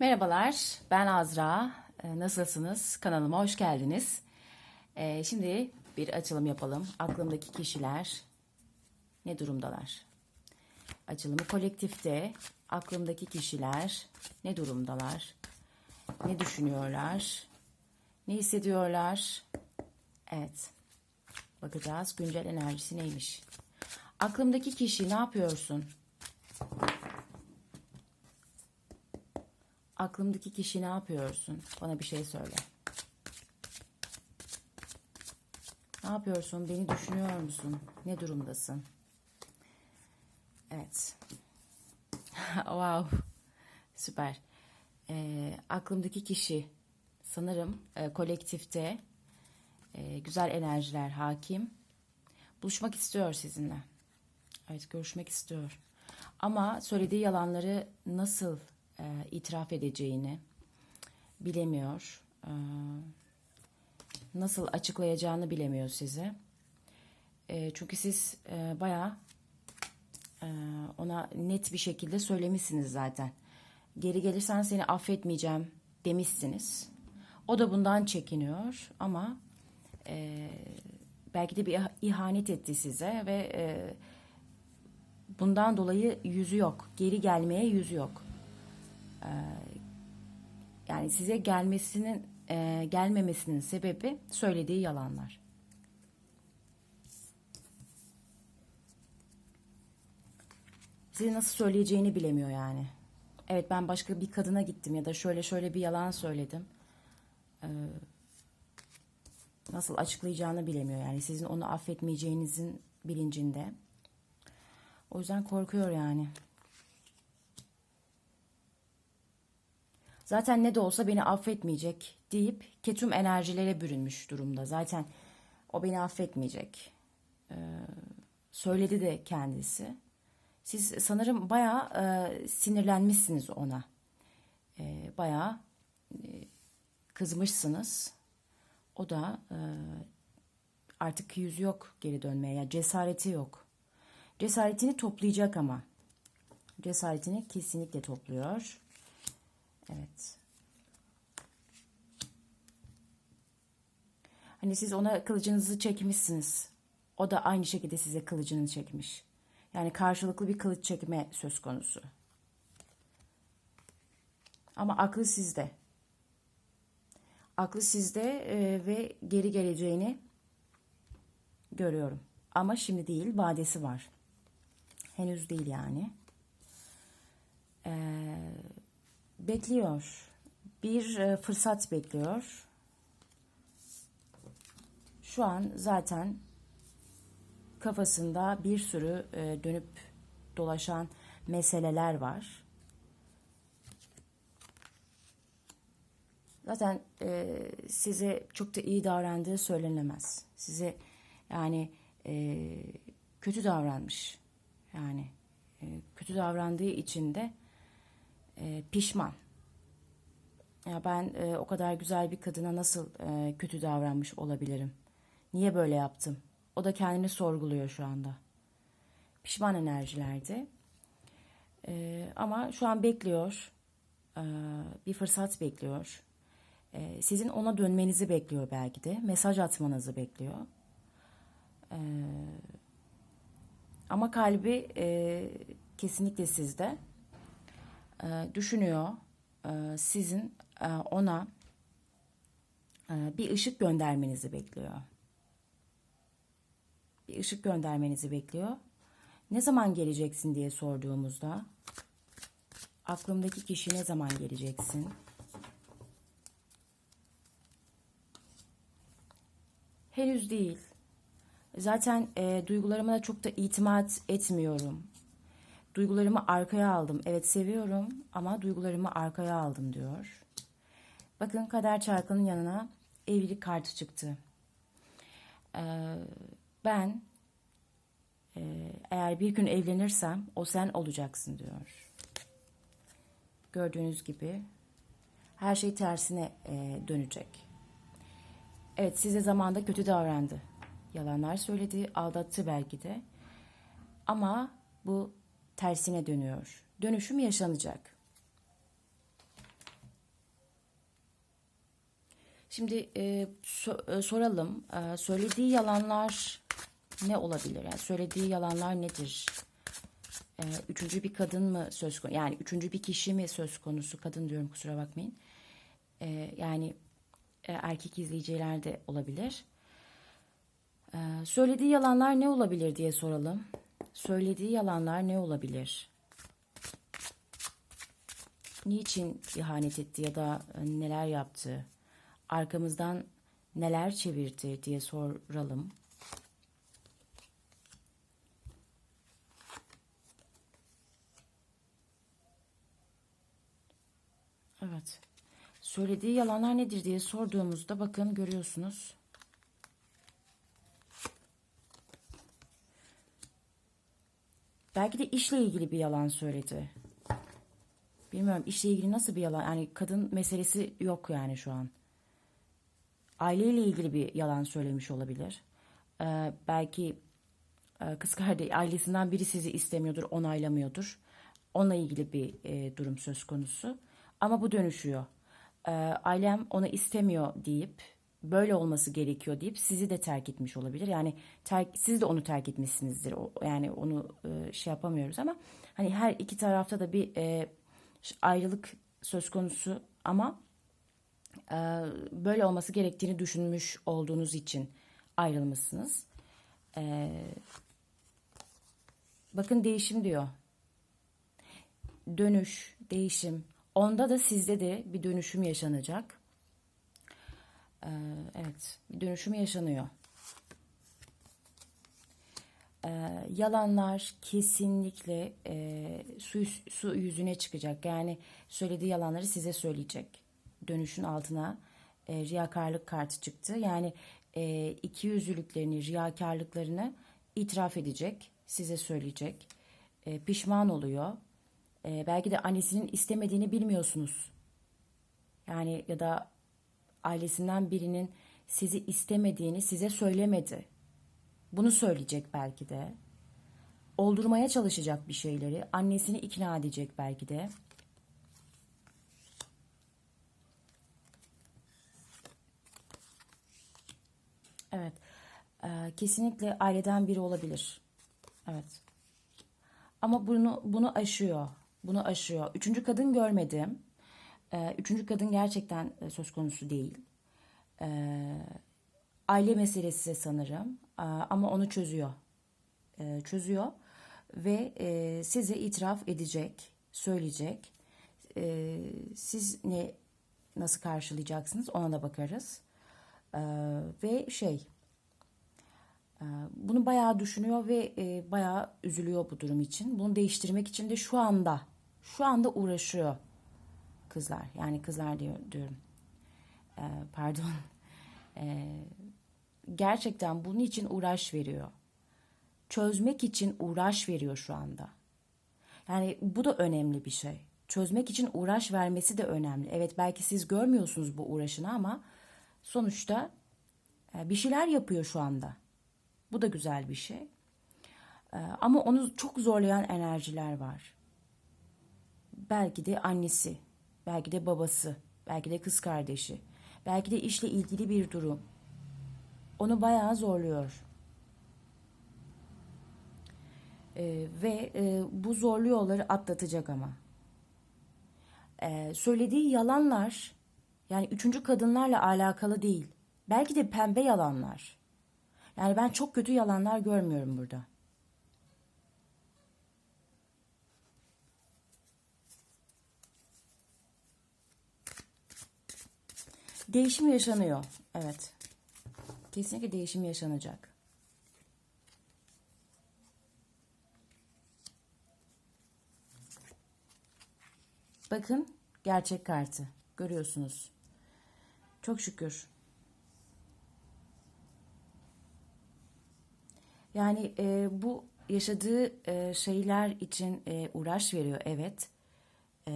Merhabalar, ben Azra. Ee, Nasılsınız? Kanalıma hoş geldiniz. Ee, Şimdi bir açılım yapalım. Aklımdaki kişiler ne durumdalar? Açılımı kolektifte. Aklımdaki kişiler ne durumdalar? Ne düşünüyorlar? Ne hissediyorlar? Evet. Bakacağız güncel enerjisi neymiş? Aklımdaki kişi ne yapıyorsun? Aklımdaki kişi ne yapıyorsun? Bana bir şey söyle. Ne yapıyorsun? Beni düşünüyor musun? Ne durumdasın? Evet. wow. Süper. Ee, aklımdaki kişi sanırım e, kolektifte e, güzel enerjiler hakim. Buluşmak istiyor sizinle. Evet görüşmek istiyor. Ama söylediği yalanları nasıl e, itiraf edeceğini bilemiyor. E, nasıl açıklayacağını bilemiyor size. E, çünkü siz e, bayağı e, ona net bir şekilde söylemişsiniz zaten. Geri gelirsen seni affetmeyeceğim demişsiniz. O da bundan çekiniyor ama e, belki de bir ihanet etti size ve e, bundan dolayı yüzü yok. Geri gelmeye yüzü yok. E, yani size gelmesinin e, gelmemesinin sebebi söylediği yalanlar. Size nasıl söyleyeceğini bilemiyor yani. Evet ben başka bir kadına gittim ya da şöyle şöyle bir yalan söyledim. Ee, nasıl açıklayacağını bilemiyor yani. Sizin onu affetmeyeceğinizin bilincinde. O yüzden korkuyor yani. Zaten ne de olsa beni affetmeyecek deyip ketum enerjilere bürünmüş durumda. Zaten o beni affetmeyecek. Ee, söyledi de kendisi. Siz sanırım bayağı e, sinirlenmişsiniz ona. E, bayağı e, kızmışsınız. O da e, artık yüzü yok geri dönmeye. Yani cesareti yok. Cesaretini toplayacak ama. Cesaretini kesinlikle topluyor. Evet. Hani siz ona kılıcınızı çekmişsiniz. O da aynı şekilde size kılıcını çekmiş. Yani karşılıklı bir kılıç çekme söz konusu. Ama aklı sizde. Aklı sizde e, ve geri geleceğini görüyorum. Ama şimdi değil, vadesi var. Henüz değil yani. Ee, bekliyor. Bir e, fırsat bekliyor. Şu an zaten kafasında bir sürü e, dönüp dolaşan meseleler var. Zaten e, size çok da iyi davrandığı söylenemez. Size yani e, kötü davranmış. Yani e, kötü davrandığı için de e, pişman. Ya ben e, o kadar güzel bir kadına nasıl e, kötü davranmış olabilirim? Niye böyle yaptım? O da kendini sorguluyor şu anda. Pişman enerjilerde. E, ama şu an bekliyor. E, bir fırsat bekliyor. E, sizin ona dönmenizi bekliyor belki de. Mesaj atmanızı bekliyor. E, ama kalbi e, kesinlikle sizde. E, düşünüyor. E, sizin e, ona bir ışık göndermenizi bekliyor. Bir ışık göndermenizi bekliyor. Ne zaman geleceksin diye sorduğumuzda aklımdaki kişi ne zaman geleceksin? Henüz değil. Zaten e, duygularıma da çok da itimat etmiyorum. Duygularımı arkaya aldım. Evet seviyorum ama duygularımı arkaya aldım diyor. Bakın kader çarkının yanına evlilik kartı çıktı. Ee, ben e, eğer bir gün evlenirsem o sen olacaksın diyor. Gördüğünüz gibi her şey tersine e, dönecek. Evet size zamanda kötü davrandı. Yalanlar söyledi, aldattı belki de. Ama bu tersine dönüyor. Dönüşüm yaşanacak. Şimdi e, so- e, soralım. E, söylediği yalanlar ne olabilir? Yani söylediği yalanlar nedir? E, üçüncü bir kadın mı söz konusu? Yani üçüncü bir kişi mi söz konusu? Kadın diyorum kusura bakmayın. E, yani e, erkek izleyiciler de olabilir. E, söylediği yalanlar ne olabilir diye soralım. Söylediği yalanlar ne olabilir? Niçin ihanet etti ya da e, neler yaptı? Arkamızdan neler çevirdi diye soralım. Evet. Söylediği yalanlar nedir diye sorduğumuzda bakın görüyorsunuz. Belki de işle ilgili bir yalan söyledi. Bilmiyorum işle ilgili nasıl bir yalan. Yani kadın meselesi yok yani şu an. Aileyle ilgili bir yalan söylemiş olabilir. Ee, belki e, kız kardeş ailesinden biri sizi istemiyordur, onaylamıyordur. Onunla ilgili bir e, durum söz konusu. Ama bu dönüşüyor. Ee, ailem onu istemiyor deyip böyle olması gerekiyor deyip sizi de terk etmiş olabilir. Yani terk, siz de onu terk etmişsinizdir. O, yani onu e, şey yapamıyoruz ama hani her iki tarafta da bir e, ayrılık söz konusu ama e, böyle olması gerektiğini düşünmüş olduğunuz için ayrılmışsınız. E, bakın değişim diyor. Dönüş, değişim. Onda da sizde de bir dönüşüm yaşanacak. E, evet, bir dönüşüm yaşanıyor. E, yalanlar kesinlikle e, su, su yüzüne çıkacak. Yani söylediği yalanları size söyleyecek. Dönüşün altına e, riyakarlık kartı çıktı. Yani e, iki yüzlülüklerini, riyakarlıklarını itiraf edecek, size söyleyecek. E, pişman oluyor. E, belki de annesinin istemediğini bilmiyorsunuz. Yani ya da ailesinden birinin sizi istemediğini size söylemedi. Bunu söyleyecek belki de. Oldurmaya çalışacak bir şeyleri. Annesini ikna edecek belki de. Evet. Ee, kesinlikle aileden biri olabilir. Evet. Ama bunu bunu aşıyor. Bunu aşıyor. Üçüncü kadın görmedim. Ee, üçüncü kadın gerçekten e, söz konusu değil. Ee, aile meselesi sanırım. Ee, ama onu çözüyor. Çözüyor ve e, size itiraf edecek, söyleyecek. Siz ne nasıl karşılayacaksınız ona da bakarız. Ve şey e, bunu bayağı düşünüyor ve e, bayağı üzülüyor bu durum için. Bunu değiştirmek için de şu anda şu anda uğraşıyor kızlar. Yani kızlar diyor, diyorum. Ee, pardon. Ee, gerçekten bunun için uğraş veriyor. Çözmek için uğraş veriyor şu anda. Yani bu da önemli bir şey. Çözmek için uğraş vermesi de önemli. Evet belki siz görmüyorsunuz bu uğraşını ama sonuçta e, bir şeyler yapıyor şu anda. Bu da güzel bir şey. E, ama onu çok zorlayan enerjiler var. Belki de annesi, belki de babası, belki de kız kardeşi, belki de işle ilgili bir durum. Onu bayağı zorluyor. Ee, ve e, bu zorlu yolları atlatacak ama. Ee, söylediği yalanlar yani üçüncü kadınlarla alakalı değil. Belki de pembe yalanlar. Yani ben çok kötü yalanlar görmüyorum burada. Değişim yaşanıyor. Evet. Kesinlikle değişim yaşanacak. Bakın gerçek kartı. Görüyorsunuz. Çok şükür. Yani e, bu yaşadığı e, şeyler için e, uğraş veriyor evet. E,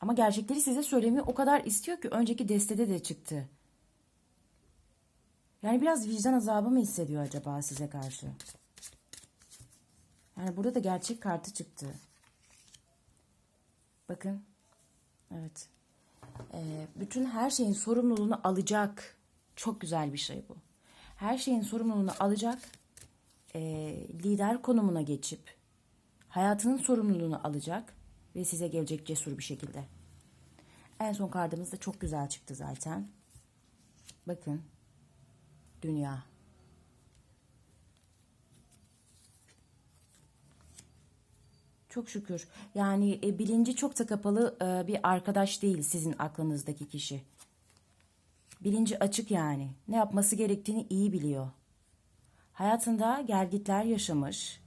ama gerçekleri size söylemeyi o kadar istiyor ki önceki destede de çıktı. Yani biraz vicdan azabı mı hissediyor acaba size karşı? Yani burada da gerçek kartı çıktı. Bakın. Evet. Ee, bütün her şeyin sorumluluğunu alacak. Çok güzel bir şey bu. Her şeyin sorumluluğunu alacak. ee, lider konumuna geçip hayatının sorumluluğunu alacak ve size gelecek cesur bir şekilde. En son kartımız da çok güzel çıktı zaten. Bakın. Dünya. Çok şükür. Yani e, bilinci çok da kapalı e, bir arkadaş değil sizin aklınızdaki kişi. Bilinci açık yani. Ne yapması gerektiğini iyi biliyor. Hayatında gelgitler yaşamış,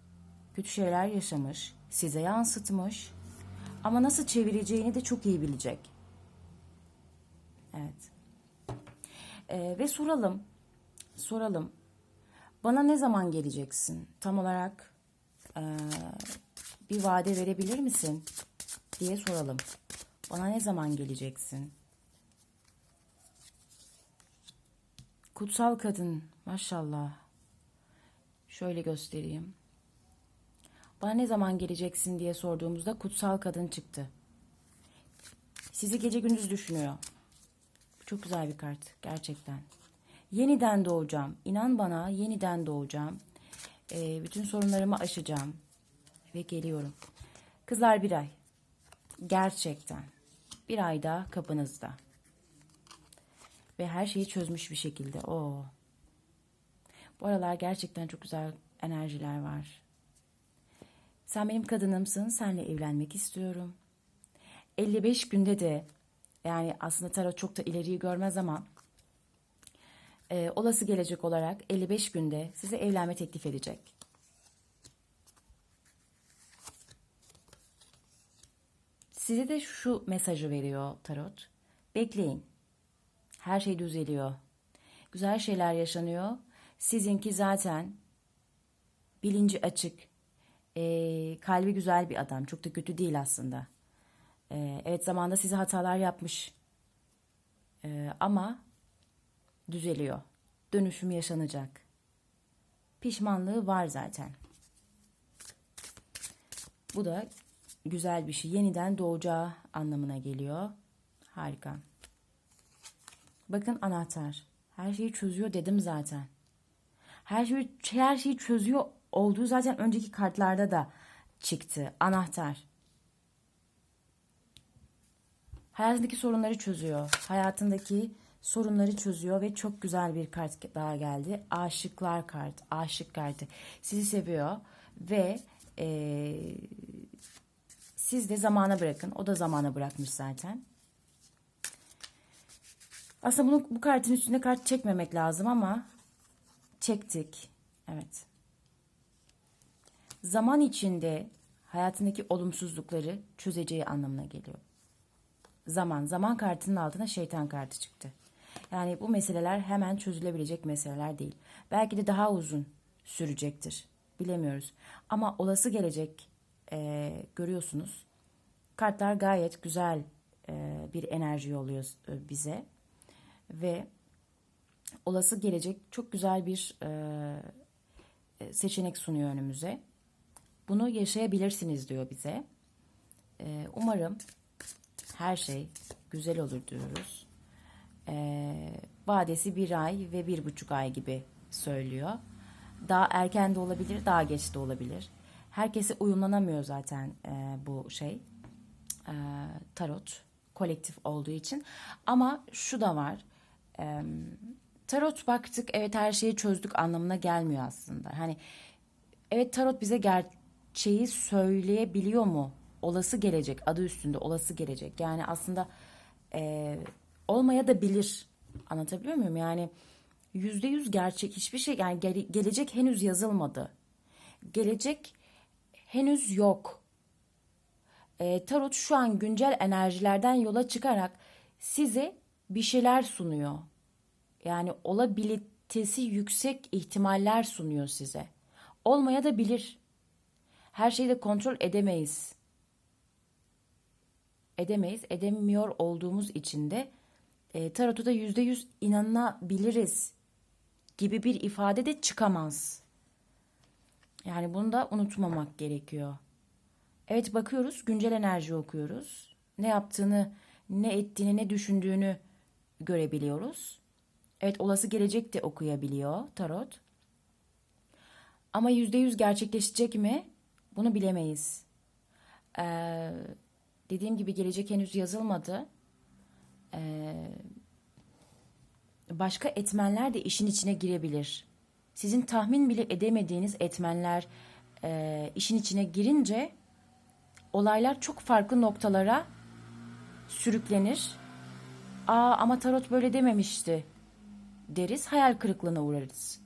kötü şeyler yaşamış, size yansıtmış. Ama nasıl çevireceğini de çok iyi bilecek. Evet. E, ve soralım, soralım. Bana ne zaman geleceksin? Tam olarak e, bir vade verebilir misin? diye soralım. Bana ne zaman geleceksin? Kutsal kadın maşallah. Şöyle göstereyim. Bana ne zaman geleceksin diye sorduğumuzda kutsal kadın çıktı. Sizi gece gündüz düşünüyor. Çok güzel bir kart gerçekten. Yeniden doğacağım. İnan bana yeniden doğacağım. Ee, bütün sorunlarımı aşacağım. Ve geliyorum. Kızlar bir ay. Gerçekten. Bir ayda kapınızda. Ve her şeyi çözmüş bir şekilde. Oo. Bu aralar gerçekten çok güzel enerjiler var. Sen benim kadınımsın. Seninle evlenmek istiyorum. 55 günde de yani aslında tarot çok da ileriyi görmez ama e, olası gelecek olarak 55 günde size evlenme teklif edecek. Size de şu mesajı veriyor tarot. Bekleyin. Her şey düzeliyor. Güzel şeyler yaşanıyor. Sizinki zaten bilinci açık. E, kalbi güzel bir adam. Çok da kötü değil aslında. E, evet zamanda size hatalar yapmış. E, ama düzeliyor. Dönüşüm yaşanacak. Pişmanlığı var zaten. Bu da güzel bir şey. Yeniden doğacağı anlamına geliyor. Harika. Bakın anahtar. Her şeyi çözüyor dedim zaten. Her şeyi, her şeyi çözüyor olduğu zaten önceki kartlarda da çıktı. Anahtar. Hayatındaki sorunları çözüyor. Hayatındaki sorunları çözüyor ve çok güzel bir kart daha geldi. Aşıklar kart, aşık kartı. Sizi seviyor ve eee siz de zamana bırakın. O da zamana bırakmış zaten. Aslında bunu, bu kartın üstüne kart çekmemek lazım ama çektik. Evet. Zaman içinde hayatındaki olumsuzlukları çözeceği anlamına geliyor. Zaman. Zaman kartının altına şeytan kartı çıktı. Yani bu meseleler hemen çözülebilecek meseleler değil. Belki de daha uzun sürecektir. Bilemiyoruz. Ama olası gelecek e, görüyorsunuz. Kartlar gayet güzel e, bir enerji yolluyor e, bize ve olası gelecek çok güzel bir e, seçenek sunuyor önümüze. Bunu yaşayabilirsiniz diyor bize. E, umarım her şey güzel olur diyoruz. E, vadesi bir ay ve bir buçuk ay gibi söylüyor. Daha erken de olabilir, daha geç de olabilir. Herkese uyumlanamıyor zaten e, bu şey e, tarot kolektif olduğu için. Ama şu da var. E, tarot baktık evet her şeyi çözdük anlamına gelmiyor aslında. Hani evet tarot bize gerçeği söyleyebiliyor mu? Olası gelecek adı üstünde olası gelecek. Yani aslında e, olmaya da bilir. Anlatabiliyor muyum? Yani yüzde yüz gerçek hiçbir şey yani gele, gelecek henüz yazılmadı. Gelecek henüz yok. E, tarot şu an güncel enerjilerden yola çıkarak size bir şeyler sunuyor. Yani olabilitesi yüksek ihtimaller sunuyor size. Olmaya da bilir. Her şeyi de kontrol edemeyiz. Edemeyiz. Edemiyor olduğumuz için de e, tarotu da yüzde yüz inanabiliriz gibi bir ifade de çıkamaz. Yani bunu da unutmamak gerekiyor. Evet bakıyoruz, güncel enerji okuyoruz. Ne yaptığını, ne ettiğini, ne düşündüğünü görebiliyoruz. Evet, olası gelecek de okuyabiliyor tarot. Ama yüzde yüz gerçekleşecek mi? Bunu bilemeyiz. Ee, dediğim gibi gelecek henüz yazılmadı. Ee, başka etmenler de işin içine girebilir. Sizin tahmin bile edemediğiniz etmenler e, işin içine girince olaylar çok farklı noktalara sürüklenir. Aa ama tarot böyle dememişti deriz, hayal kırıklığına uğrarız.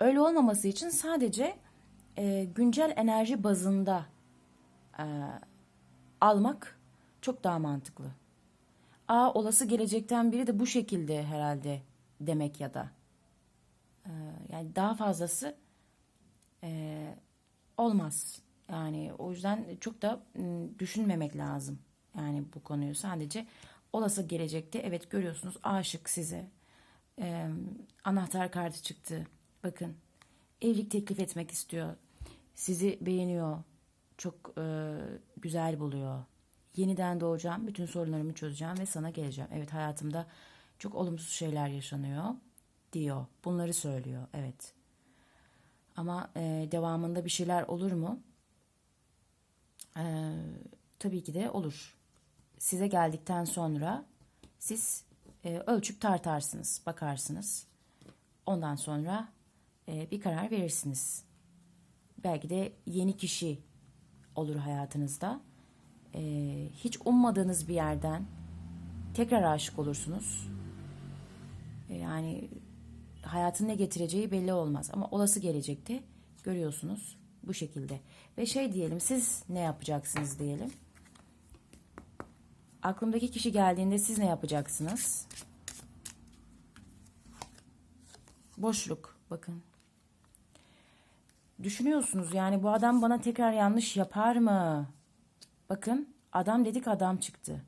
Öyle olmaması için sadece e, güncel enerji bazında e, almak çok daha mantıklı. Aa olası gelecekten biri de bu şekilde herhalde demek ya da. E, yani daha fazlası e, olmaz. Yani o yüzden çok da düşünmemek lazım. Yani bu konuyu sadece olası gelecekte evet görüyorsunuz aşık size. E, anahtar kartı çıktı. Bakın evlilik teklif etmek istiyor. Sizi beğeniyor. Çok e, güzel buluyor. Yeniden doğacağım. Bütün sorunlarımı çözeceğim ve sana geleceğim. Evet hayatımda çok olumsuz şeyler yaşanıyor diyor. Bunları söylüyor. Evet. Ama e, devamında bir şeyler olur mu? E, tabii ki de olur. Size geldikten sonra siz e, ölçüp tartarsınız, bakarsınız. Ondan sonra e, bir karar verirsiniz. Belki de yeni kişi olur hayatınızda. E, hiç ummadığınız bir yerden tekrar aşık olursunuz. E, yani hayatın ne getireceği belli olmaz. Ama olası gelecekte görüyorsunuz bu şekilde. Ve şey diyelim siz ne yapacaksınız diyelim. Aklımdaki kişi geldiğinde siz ne yapacaksınız? Boşluk bakın. Düşünüyorsunuz yani bu adam bana tekrar yanlış yapar mı? Bakın adam dedik adam çıktı.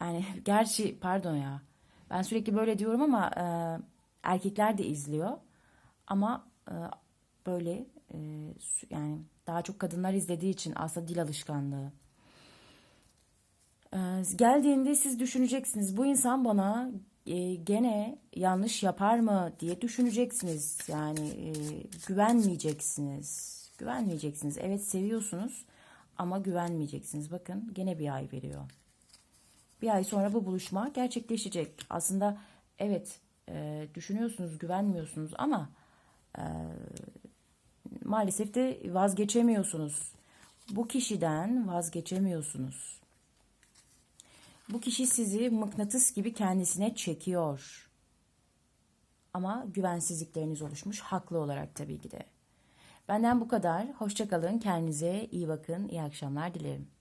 Yani gerçi pardon ya. Ben sürekli böyle diyorum ama e, erkekler de izliyor. Ama e, böyle e, yani daha çok kadınlar izlediği için aslında dil alışkanlığı. E, geldiğinde siz düşüneceksiniz bu insan bana e, gene yanlış yapar mı diye düşüneceksiniz. Yani e, güvenmeyeceksiniz. Güvenmeyeceksiniz. Evet seviyorsunuz ama güvenmeyeceksiniz. Bakın gene bir ay veriyor. Bir ay sonra bu buluşma gerçekleşecek. Aslında evet e, düşünüyorsunuz, güvenmiyorsunuz ama e, maalesef de vazgeçemiyorsunuz. Bu kişiden vazgeçemiyorsunuz. Bu kişi sizi mıknatıs gibi kendisine çekiyor. Ama güvensizlikleriniz oluşmuş haklı olarak tabii ki de. Benden bu kadar. Hoşçakalın. Kendinize iyi bakın. İyi akşamlar dilerim.